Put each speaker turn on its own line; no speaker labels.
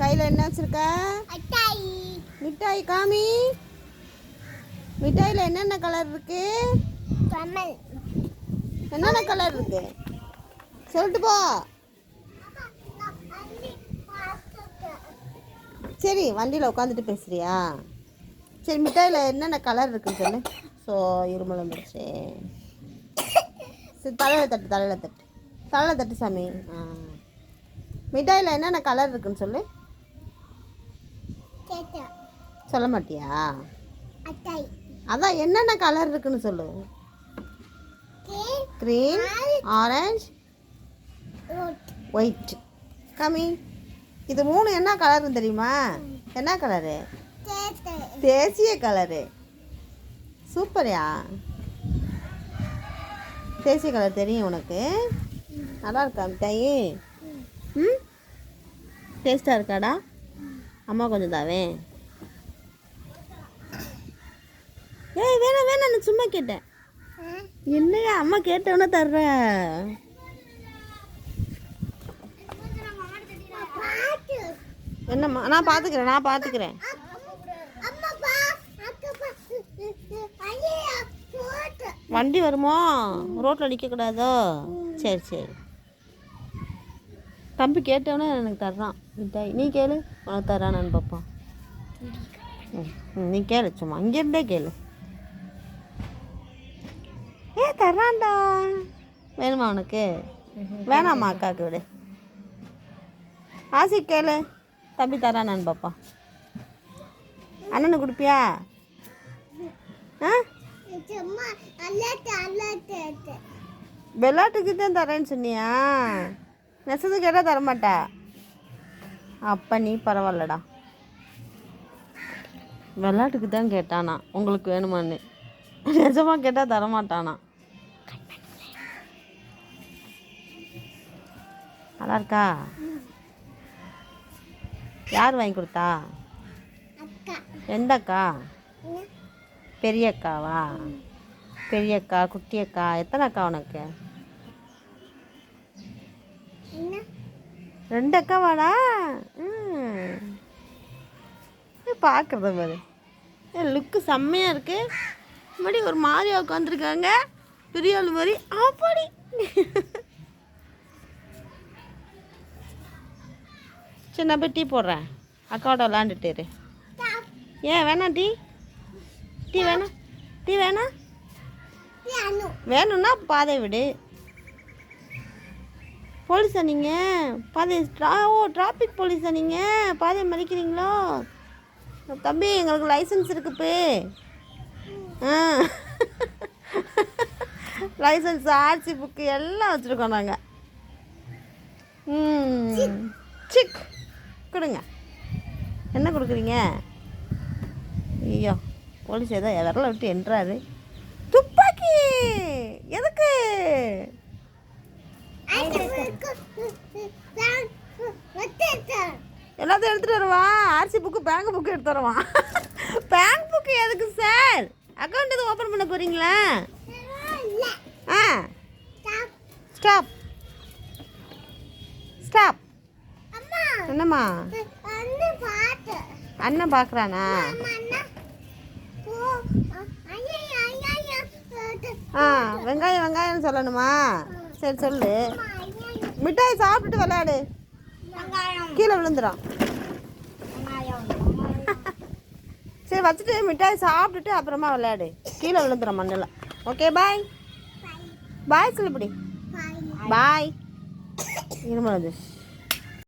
கையில் என்ன வச்சிருக்க? மிட்டாய். காமி. மிட்டாயில் என்னென்ன கலர் இருக்கு? என்னென்ன கலர் இருக்கு? சொல்லிட்டு போ. சரி வண்டியில் உட்காந்துட்டு பேசுறியா? சரி மிட்டாயில் என்னென்ன கலர் இருக்குன்னு சொல்லு. ஸோ இருமல் வந்துடுச்சு சரி தலையில் தட்டு தலையில் தட்டு. தலையில் தட்டு சாமி. ஆ. மிட்டாயில் என்னென்ன கலர் இருக்குன்னு சொல்லு. சொல்ல மாட்டியா? அதான் என்னென்ன கலர் இருக்குன்னு சொல்லு. க்ரீன் ஆரஞ்சு ஒயிட் கம்மி இது மூணு என்ன கலர்னு தெரியுமா? என்ன கலரு தேசிய கலரு சூப்பர்யா தேசிய கலர் தெரியும் உனக்கு. நல்லா இருக்கா மிட்டாயி ம்? டேஸ்ட்டாக இருக்காடா? அம்மா கொஞ்சம் தாவே. ஏய் வேணாம் வேணாம் நான் சும்மா கேட்டேன். என்னையா அம்மா கேட்டவொன்னே தர்ற என்னம்மா நான் பார்த்துக்கிறேன் நான் பார்த்துக்கிறேன் வண்டி வருமோ? ரோட்டில் நிற்கக்கூடாதோ சரி சரி. தம்பி கேட்டவனே எனக்கு தர்றான். மிட்டாய் நீ கேளு. உனக்கு தர்றானான்னு பார்ப்பான் நீ கேளு சும்மா. அங்கேருந்தே கேளு. ஏ தர்றான்டா. வேணுமா உனக்கு? வேணாம்மா அக்காவுக்கு விடு. ஆசி கேளு. தம்பி தரானான்னு பாப்பா. அண்ணனுக்கு கொடுப்பியா? ஆ? வெள்ளாட்டுக்கு தான் தரேன்னு சொன்னியா? நெசது கேட்டால் தரமாட்டா? அப்போ நீ பரவாயில்லடா. வெள்ளாட்டுக்கு தான் கேட்டானா. உங்களுக்கு வேணுமான்னு. நிஜமாக கேட்டால் தரமாட்டானா? நல்லா இருக்கா? யார் வாங்கி கொடுத்தா? எந்த அக்கா பெரிய அக்காவா பெரிய அக்கா குட்டி அக்கா எத்தனை அக்கா உனக்கு? ரெண்டு அக்காவாடா ம். பார்க்குறத பாரு. லுக்கு செம்மையாக இருக்கு. முன்னாடி ஒரு மாதிரியா உட்காந்துருக்காங்க பெரிய ஆள் மாதிரி. அப்படி. சரி நான் போய் டீ போடுறேன். அக்காவோட விளாண்டுட்டு ஏன் வேணாம் டீ? டீ வேணாம். டீ வேணாம்? வேணும்னா பாதை விடு. போலீஸா நீங்கள் பாதை ட்ரா ஓ டிராஃபிக் போலீஸா நீங்கள் பாதையை மறிக்கிறீங்களோ? தம்பி எங்களுக்கு லைசன்ஸ் இருக்குப்பு லைசன்ஸ் ஆர்சி புக்கு எல்லாம் வச்சுருக்கோம் நாங்கள் சிக் கொடுங்க என்ன கொடுக்குறீங்க ஐயோ போலீஸ் ஏதோ விரல விட்டு என்றாரு துப்பாக்கி எதுக்கு எல்லாத்தையும் எடுத்துகிட்டு வருவான் ஆர்சி புக்கு பேங்க் புக்கு எடுத்து வருவான் பேங்க் புக்கு எதுக்கு சார் பண்ண போகிறீங்களா ஆ. ஸ்டாப் ஸ்டாப் என்னம்மா? அண்ணன் பார்க்குறானா? ஆ வெங்காயம் வெங்காயம்னு சொல்லணுமா? சரி சொல்லு. மிட்டாய் சாப்பிட்டுட்டு விளையாடு. கீழே விழுந்துடும் சரி வச்சுட்டு மிட்டாய் சாப்பிட்டுட்டு அப்புறமா விளையாடு. கீழே விழுந்துடும் மண்ணில் ஓகே பாய் பாய் சொல்லுபடி. பாய் இருமல் வந்துச்சு